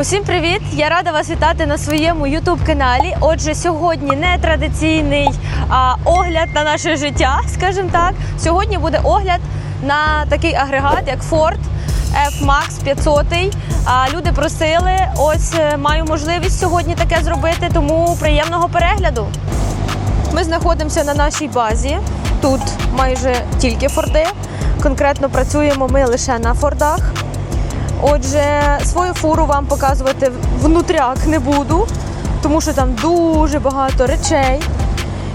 Усім привіт! Я рада вас вітати на своєму youtube каналі. Отже, сьогодні не традиційний а, огляд на наше життя, скажімо так. Сьогодні буде огляд на такий агрегат, як Ford F-Max 500. А, люди просили, ось е, маю можливість сьогодні таке зробити, тому приємного перегляду. Ми знаходимося на нашій базі. Тут майже тільки Форди. Конкретно працюємо ми лише на Фордах. Отже, свою фуру вам показувати внутряк не буду, тому що там дуже багато речей,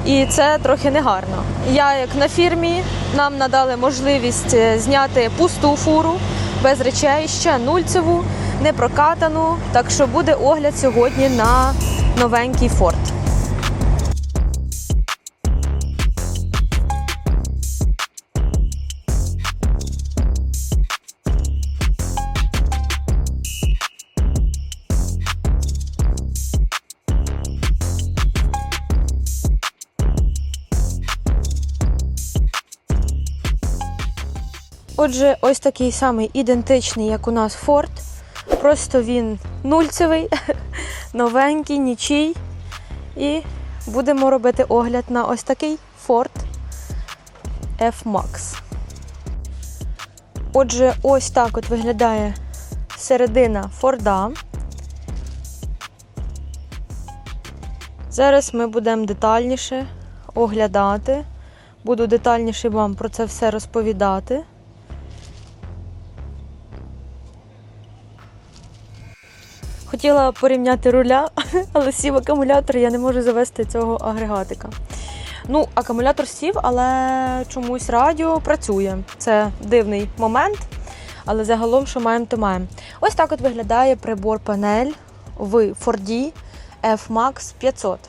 і це трохи негарно. Я, як на фірмі, нам надали можливість е, зняти пусту фуру без речей, ще нульцеву, не прокатану. Так що буде огляд сьогодні на новенький форт. Отже, ось такий самий ідентичний, як у нас Ford. Просто він нульцевий, новенький, нічий. І будемо робити огляд на ось такий Ford F-Max. Отже, ось так от виглядає середина Форда. Зараз ми будемо детальніше оглядати. Буду детальніше вам про це все розповідати. Хотіла порівняти руля, але сів акумулятор, я не можу завести цього агрегатика. Ну, акумулятор сів, але чомусь радіо працює. Це дивний момент, але загалом, що маємо, то маємо. Ось так от виглядає прибор панель в Ford F-Max 500.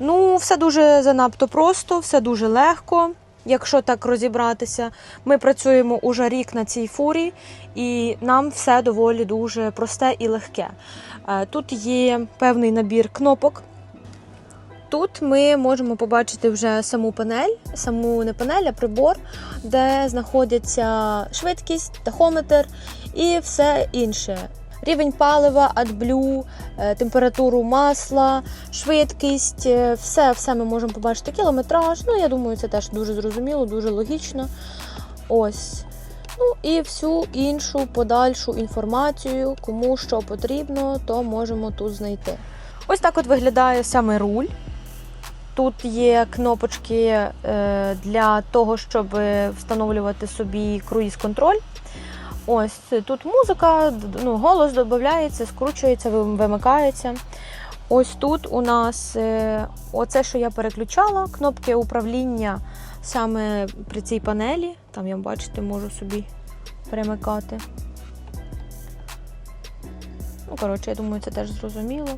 Ну, все дуже занадто просто, все дуже легко. Якщо так розібратися, ми працюємо уже рік на цій фурі, і нам все доволі дуже просте і легке. Е, Тут є певний набір кнопок. Тут ми можемо побачити вже саму панель, саму не панель, а прибор, де знаходяться швидкість, тахометр і все інше. Рівень палива, AdBlue, е, температуру масла, швидкість, е, все, все ми можемо побачити. Кілометраж. Ну, я думаю, це теж дуже зрозуміло, дуже логічно. Ось. Ну і всю іншу подальшу інформацію, кому що потрібно, то можемо тут знайти. Ось так от виглядає саме руль. Тут є кнопочки е, для того, щоб встановлювати собі круїз-контроль. Ось тут музика, ну, голос додається, скручується, вимикається. Ось тут у нас е, оце, що я переключала, кнопки управління саме при цій панелі. Там я бачите, можу собі перемикати. Ну, коротше, я думаю, це теж зрозуміло.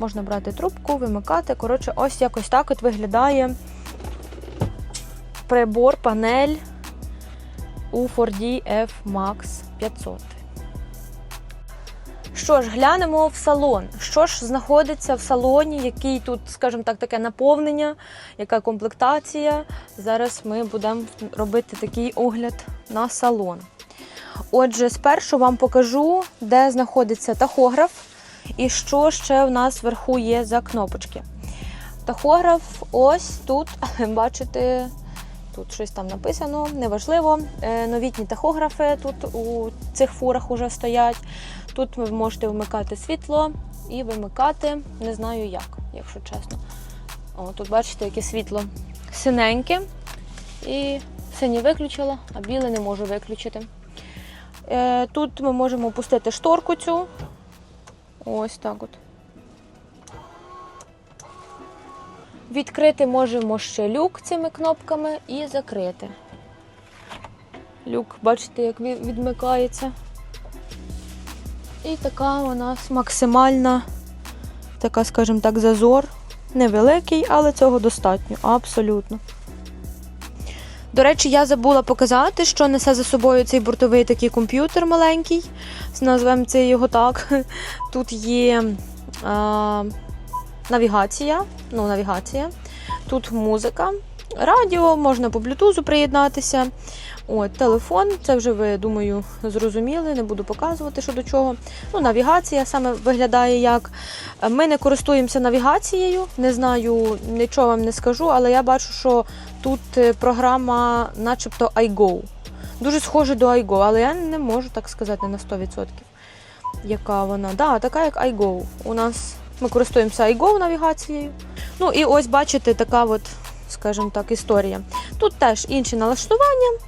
Можна брати трубку, вимикати. Коротше, ось якось так от виглядає прибор, панель у Ford F-Max 500. Що ж, глянемо в салон. Що ж знаходиться в салоні, який тут, скажімо так, таке наповнення, яка комплектація. Зараз ми будемо робити такий огляд на салон. Отже, спершу вам покажу, де знаходиться тахограф і що ще в нас вверху є за кнопочки. Тахограф ось тут, бачите, тут щось там написано, неважливо. Е, Новітні тахографи тут у цих фурах вже стоять. Тут ви можете вмикати світло і вимикати, не знаю як, якщо чесно. О, тут бачите, яке світло синеньке. І синє виключила, а біле не можу виключити. Е, Тут ми можемо опустити шторку цю. Ось так от. Відкрити можемо ще люк цими кнопками і закрити. Люк, бачите, як ві- відмикається. І така у нас максимальна, така, скажімо так, зазор. Невеликий, але цього достатньо, абсолютно. До речі, я забула показати, що несе за собою цей бортовий такий комп'ютер маленький. Назвемо це його так. Тут є а, навігація. Ну, навігація. Тут музика, радіо, можна по блютузу приєднатися. От, телефон, це вже ви, думаю, зрозуміли, не буду показувати, що до чого. Ну, навігація саме виглядає як. Ми не користуємося навігацією, не знаю, нічого вам не скажу, але я бачу, що тут е, програма, начебто iGo. Дуже схоже до iGo, але я не можу так сказати на 100%. Яка вона? Да, така як iGo. У нас ми користуємося iGo навігацією. Ну і ось бачите, така от, скажімо так, історія. Тут теж інші налаштування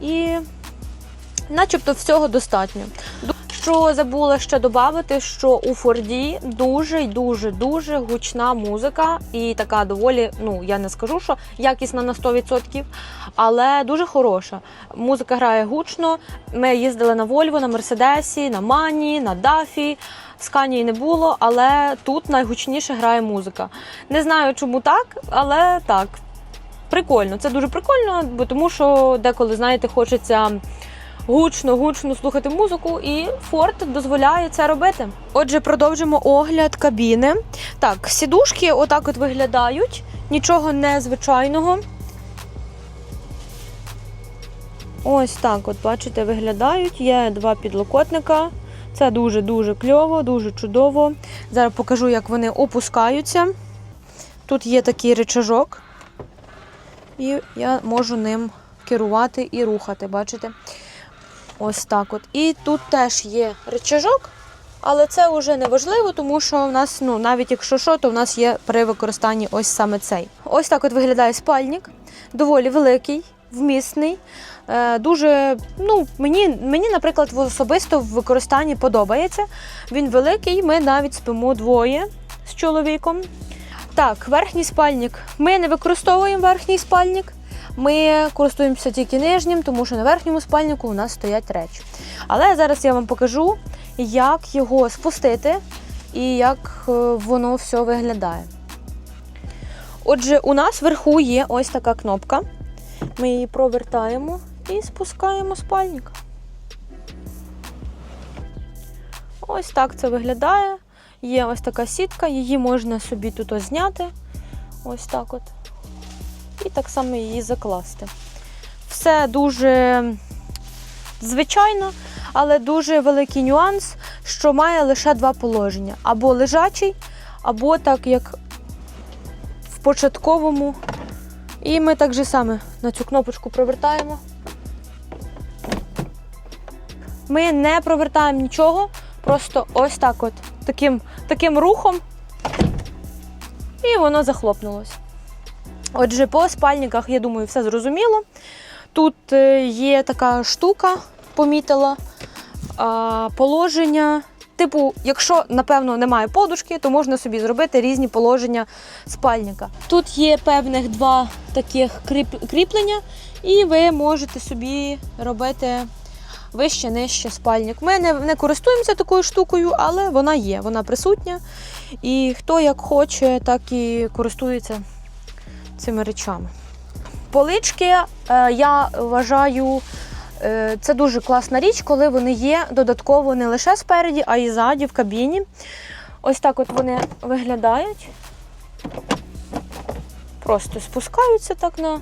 і начебто всього достатньо. Що забула ще додати, що у Форді дуже дуже дуже гучна музика, і така доволі, ну я не скажу, що якісна на 100%, але дуже хороша. Музика грає гучно. Ми їздили на Вольво, на Мерседесі, на Мані, на Дафі. Сканії не було, але тут найгучніше грає музика. Не знаю, чому так, але так. Прикольно, це дуже прикольно, бо тому що деколи, знаєте, хочеться гучно, гучно слухати музику, і Форд дозволяє це робити. Отже, продовжимо огляд кабіни. Так, сідушки отак от виглядають, нічого незвичайного. Ось так, от бачите, виглядають. Є два підлокотника. Це дуже-дуже кльово, дуже чудово. Зараз покажу, як вони опускаються. Тут є такий рычажок, і я можу ним керувати і рухати, бачите? Ось так от. І тут теж є рычажок, але це вже не важливо, тому що в нас, ну, навіть якщо що, то в нас є при використанні ось саме цей. Ось так от виглядає спальник, доволі великий, вмісний. Е, Дуже, ну, мені, мені, наприклад, особисто в використанні подобається. Він великий, ми навіть спимо двоє з чоловіком. Так, верхній спальник. Ми не використовуємо верхній спальник. Ми користуємося тільки нижнім, тому що на верхньому спальнику у нас стоять речі. Але зараз я вам покажу, як його спустити і як е, воно все виглядає. Отже, у нас вверху є ось така кнопка. Ми її провертаємо і спускаємо спальник. Ось так це виглядає. Є ось така сітка, її можна собі тут зняти. Ось так от. І так само її закласти. Все дуже звичайно, але дуже великий нюанс, що має лише два положення: або лежачий, або так, як в початковому. І ми так же саме на цю кнопочку провертаємо. Ми не провертаємо нічого, просто ось так от, таким, таким рухом, і воно захлопнулось. Отже, по спальниках, я думаю, все зрозуміло. Тут е, є така штука, помітила, положення. Типу, якщо, напевно, немає подушки, то можна собі зробити різні положення спальника. Тут є певних два таких кріп- кріплення, і ви можете собі робити вище, нижче спальник. Ми не, не користуємося такою штукою, але вона є, вона присутня. І хто як хоче, так і користується цими речами. Полички, е, я вважаю, е, це дуже класна річ, коли вони є додатково не лише спереді, а й ззаді в кабіні. Ось так от вони виглядають. Просто спускаються так на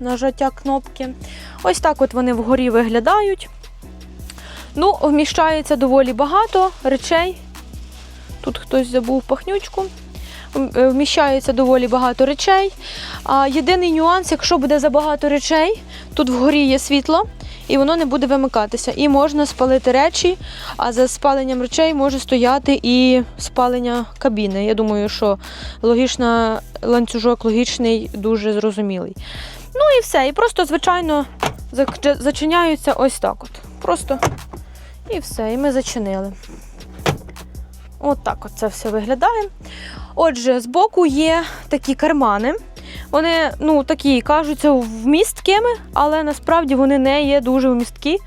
нажаття кнопки. Ось так от вони вгорі виглядають. Ну, вміщається доволі багато речей. Тут хтось забув пахнючку. Е, Вміщається доволі багато речей. А єдиний нюанс, якщо буде забагато речей, тут вгорі є світло, і воно не буде вимикатися. І можна спалити речі, а за спаленням речей може стояти і спалення кабіни. Я думаю, що логічна, ланцюжок логічний, дуже зрозумілий. Ну і все. І просто, звичайно, зачиняються ось так. от. Просто і все. І ми зачинили. От так от це все виглядає. Отже, збоку є такі кармани. Вони, ну, такі, кажуться вмісткими, але насправді вони не є дуже вмісткі.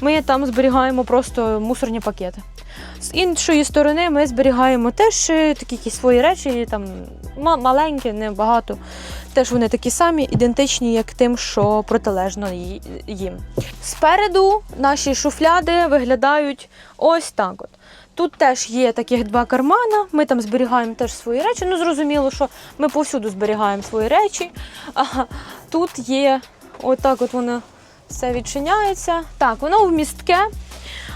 Ми там зберігаємо просто мусорні пакети. З іншої сторони ми зберігаємо теж е, такі якісь свої речі, там маленькі, небагато. Теж вони такі самі, ідентичні, як тим, що протилежно їм. Спереду наші шуфляди виглядають ось так. От. Тут теж є таких два кармана. Ми там зберігаємо теж свої речі. Ну, зрозуміло, що ми повсюду зберігаємо свої речі. А тут є отак, от воно все відчиняється. Так, воно вмістке,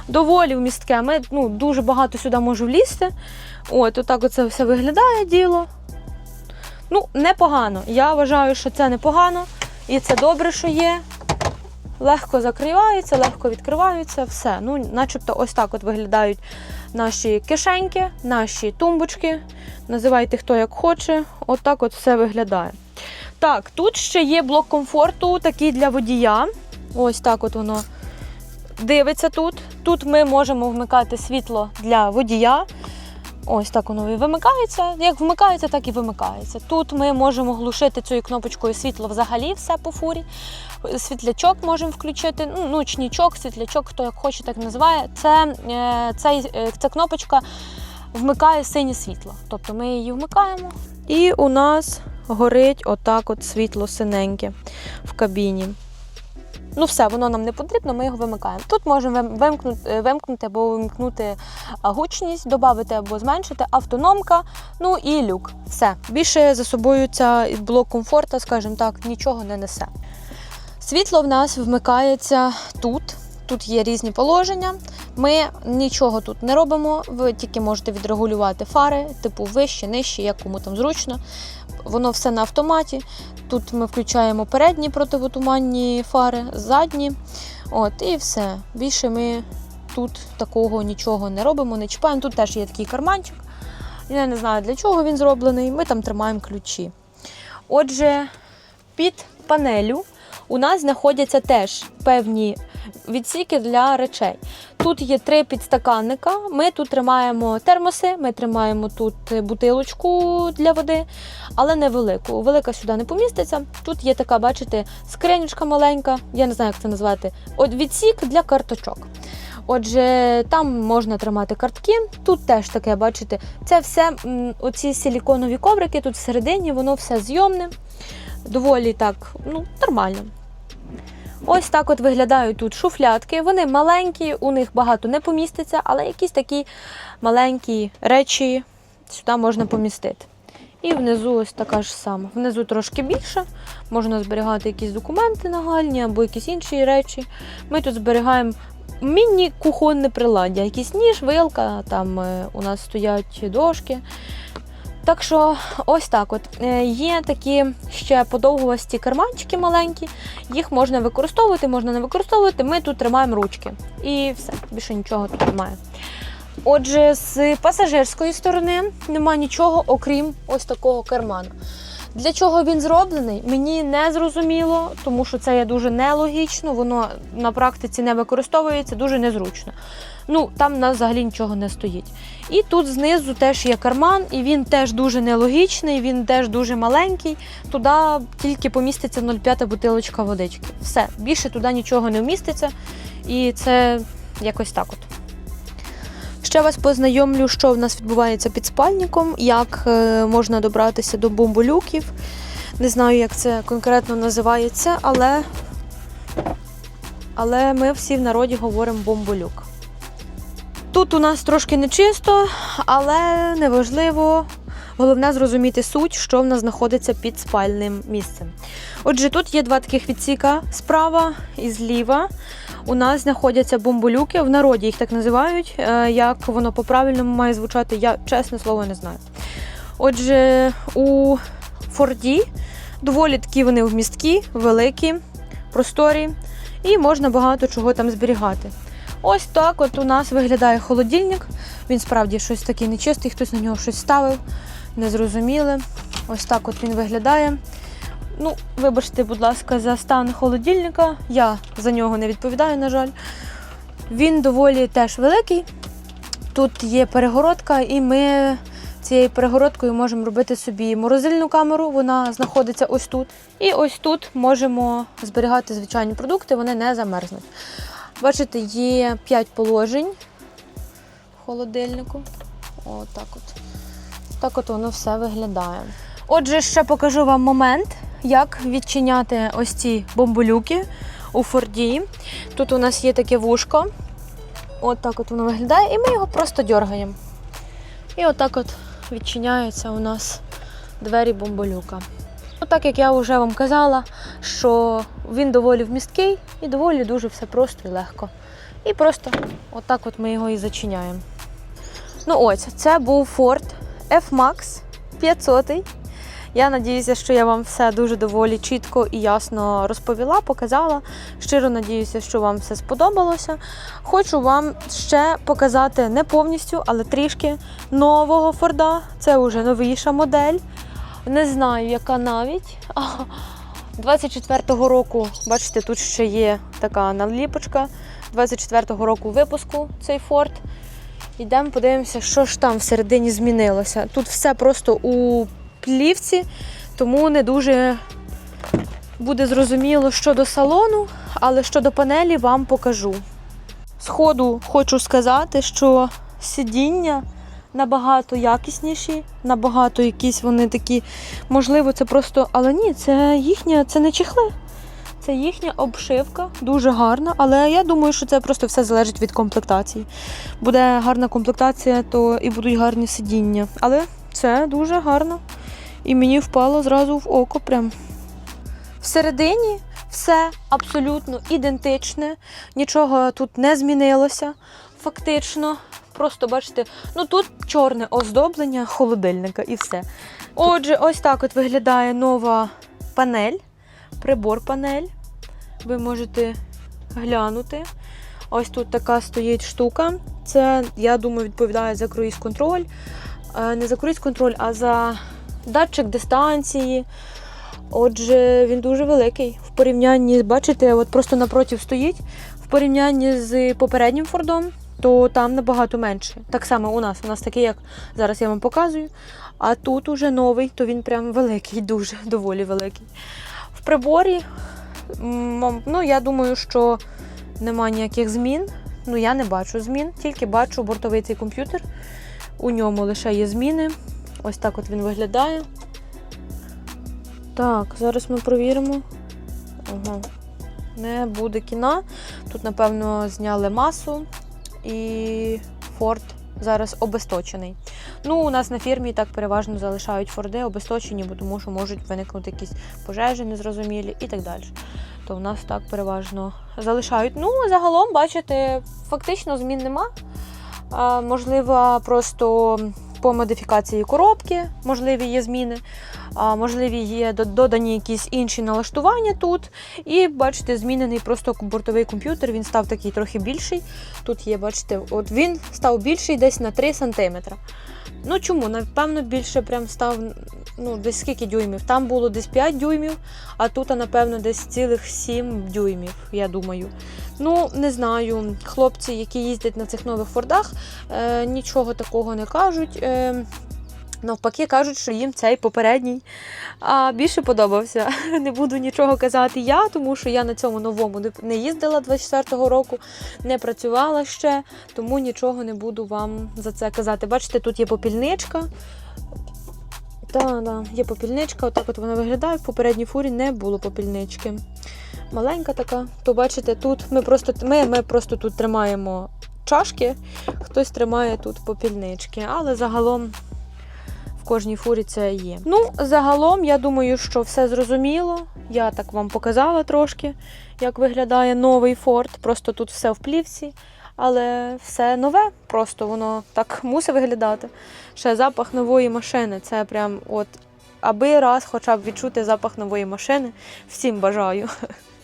доволі вмістке. Ми ну, дуже багато сюди можу влізти. От, отак оце все виглядає діло. Ну, непогано. Я вважаю, що це непогано. І це добре, що є. Легко закривається, легко відкриваються, все. Ну, начебто, ось так от виглядають наші кишеньки, наші тумбочки. Називайте хто як хоче. От так от все виглядає. Так, тут ще є блок комфорту, такий для водія. Ось так от воно дивиться тут. Тут ми можемо вмикати світло для водія. Ось так воно і вимикається. Як вмикається, так і вимикається. Тут ми можемо глушити цією кнопочкою світло взагалі все по фурі. Світлячок можемо включити, ну, ночнічок, світлячок, хто як хоче, так називає. Це, е, цей, е, ця кнопочка вмикає синє світло. Тобто ми її вмикаємо. І у нас горить отак от світло синеньке в кабіні. Ну, все, воно нам не потрібно, ми його вимикаємо. Тут можемо вимкнути, вимкнути або вимкнути гучність, додати або зменшити, автономка, ну і люк. Все. Більше за собою ця блок комфорту, скажімо так, нічого не несе. Світло в нас вмикається тут. Тут є різні положення. Ми нічого тут не робимо. Ви тільки можете відрегулювати фари, типу вище, нижче, як кому там зручно. Воно все на автоматі. Тут ми включаємо передні противотуманні фари, задні. От, і все. Більше ми тут такого нічого не робимо, не чіпаємо. Тут теж є такий карманчик. Я не знаю, для чого він зроблений. Ми там тримаємо ключі. Отже, під панелю у нас знаходяться теж певні відсіки для речей. Тут є три підстаканника. Ми тут тримаємо термоси, ми тримаємо тут бутилочку для води, але не велику. Велика сюди не поміститься. Тут є така, бачите, скринючка маленька, я не знаю, як це назвати. От відсік для карточок. Отже, там можна тримати картки. Тут теж таке, бачите, це все оці силіконові коврики, тут всередині воно все зйомне, доволі так, ну, нормально. Ось так от виглядають тут шуфлятки. Вони маленькі, у них багато не поміститься, але якісь такі маленькі речі сюди можна помістити. І внизу ось така ж сама. Внизу трошки більше, можна зберігати якісь документи нагальні або якісь інші речі. Ми тут зберігаємо міні-кухонне приладдя, якийсь ніж, вилка, там е, у нас стоять дошки. Так що ось так от. Е, Є такі ще подовгувасті карманчики маленькі, їх можна використовувати, можна не використовувати. Ми тут тримаємо ручки. І все, більше нічого тут немає. Отже, з пасажирської сторони немає нічого, окрім ось такого карману. Для чого він зроблений, мені не зрозуміло, тому що це є дуже нелогічно, воно на практиці не використовується, дуже незручно. Ну, там нас взагалі нічого не стоїть. І тут знизу теж є карман, і він теж дуже нелогічний, він теж дуже маленький. Туди тільки поміститься 0,5 бутилочка водички. Все, більше туди нічого не вміститься. І це якось так от. Ще вас познайомлю, що в нас відбувається під спальником, як е, можна добратися до бомболюків. Не знаю, як це конкретно називається, але, але ми всі в народі говоримо бомболюк. Тут у нас трошки нечисто, але неважливо. Головне зрозуміти суть, що в нас знаходиться під спальним місцем. Отже, тут є два таких відсіка справа і зліва. У нас знаходяться бомболюки, в народі їх так називають. Е, Як воно по-правильному має звучати, я чесне слово не знаю. Отже, у Форді доволі такі вони вмісткі, великі, просторі, і можна багато чого там зберігати. Ось так от у нас виглядає холодильник. Він справді щось такий нечистий, хтось на нього щось ставив, незрозуміле. Ось так от він виглядає. Ну, вибачте, будь ласка, за стан холодильника. Я за нього не відповідаю, на жаль. Він доволі теж великий. Тут є перегородка, і ми цією перегородкою можемо робити собі морозильну камеру. Вона знаходиться ось тут. І ось тут можемо зберігати звичайні продукти, вони не замерзнуть. Бачите, є 5 положень в холодильнику. Отак от. Так от воно все виглядає. Отже, ще покажу вам момент, як відчиняти ось ці бомболюки у Форді. Тут у нас є таке вушко. От так от воно виглядає, і ми його просто дергаємо. І отак от відчиняються у нас двері бомболюка. Так як я вже вам казала, що він доволі вмісткий і доволі дуже все просто і легко. І просто отак от ми його і зачиняємо. Ну ось, це був Ford F-Max 500. Я надіюся, що я вам все дуже доволі чітко і ясно розповіла, показала. Щиро надіюся, що вам все сподобалося. Хочу вам ще показати не повністю, але трішки нового Форда. Це вже новіша модель. Не знаю, яка навіть. 24-го року, бачите, тут ще є така наліпочка. 24-го року випуску цей Форд. Йдемо, подивимося, що ж там всередині змінилося. Тут все просто у плівці, тому не дуже буде зрозуміло щодо салону, але щодо панелі вам покажу. Сходу хочу сказати, що сидіння набагато якісніші, набагато якісь вони такі, можливо, це просто. Але ні, це їхня, це не чехли. Це їхня обшивка, дуже гарна, але я думаю, що це просто все залежить від комплектації. Буде гарна комплектація, то і будуть гарні сидіння. Але це дуже гарно. І мені впало зразу в око прям. Всередині все абсолютно ідентичне, нічого тут не змінилося. Фактично, просто бачите, ну тут чорне оздоблення холодильника і все. Отже, ось так от виглядає нова панель, прибор-панель. Ви можете глянути. Ось тут така стоїть штука. Це, я думаю, відповідає за круїз-контроль. Е, Не за круїз-контроль, а за датчик дистанції. Отже, він дуже великий. В порівнянні, бачите, от просто напротив стоїть. В порівнянні з попереднім фордом, то там набагато менше. Так само у нас. У нас такий, як зараз я вам показую. А тут уже новий, то він прям великий, дуже доволі великий. В приборі, ну, я думаю, що нема ніяких змін. Ну, я не бачу змін, тільки бачу бортовий цей комп'ютер. У ньому лише є зміни. Ось так от він виглядає. Так, зараз ми провіримо. Ага. Не буде кіна. Тут, напевно, зняли масу і Форд зараз обесточений. Ну, у нас на фірмі так переважно залишають Форди обесточені, бо тому що можуть виникнути якісь пожежі незрозумілі і так далі. То у нас так переважно залишають. Ну, загалом, бачите, фактично змін нема. Можливо, просто по модифікації коробки, можливі є зміни, можливі є додані якісь інші налаштування тут. І бачите, змінений просто бортовий комп'ютер, він став такий трохи більший. Тут є, бачите, от він став більший десь на 3 см. Ну чому? Напевно, більше прям став ну, десь скільки дюймів. Там було десь 5 дюймів, а тут, напевно, десь цілих 7 дюймів, я думаю. Ну, не знаю, хлопці, які їздять на цих нових фордах, е, нічого такого не кажуть. Е, навпаки, кажуть, що їм цей попередній а, більше подобався. Не буду нічого казати я, тому що я на цьому новому не- їздила 24-го року, не працювала ще, тому нічого не буду вам за це казати. Бачите, тут є попільничка. Так, да, є попільничка, отак от вона виглядає. В попередній фурі не було попільнички. Маленька така. То бачите, тут ми просто, ми, ми просто тут тримаємо чашки, хтось тримає тут попільнички, але загалом кожній фурі це є. Ну, загалом, я думаю, що все зрозуміло. Я так вам показала трошки, як виглядає новий Ford. Просто тут все в плівці, але все нове, просто воно так мусить виглядати. Ще запах нової машини. Це прям от. Аби раз хоча б відчути запах нової машини, всім бажаю.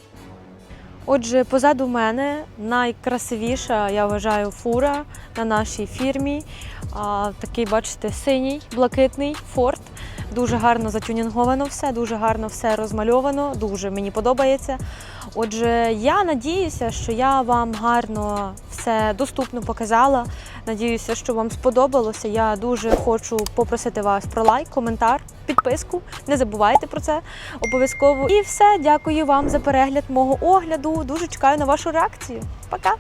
Отже, позаду мене найкрасивіша, я вважаю, фура на нашій фірмі. Такий, бачите, синій, блакитний форт. Дуже гарно затюнінговано все, дуже гарно все розмальовано, дуже мені подобається. Отже, я надіюся, що я вам гарно все доступно показала. Надіюся, що вам сподобалося. Я дуже хочу попросити вас про лайк, коментар, підписку. Не забувайте про це обов'язково. І все, дякую вам за перегляд мого огляду. Дуже чекаю на вашу реакцію. Пока!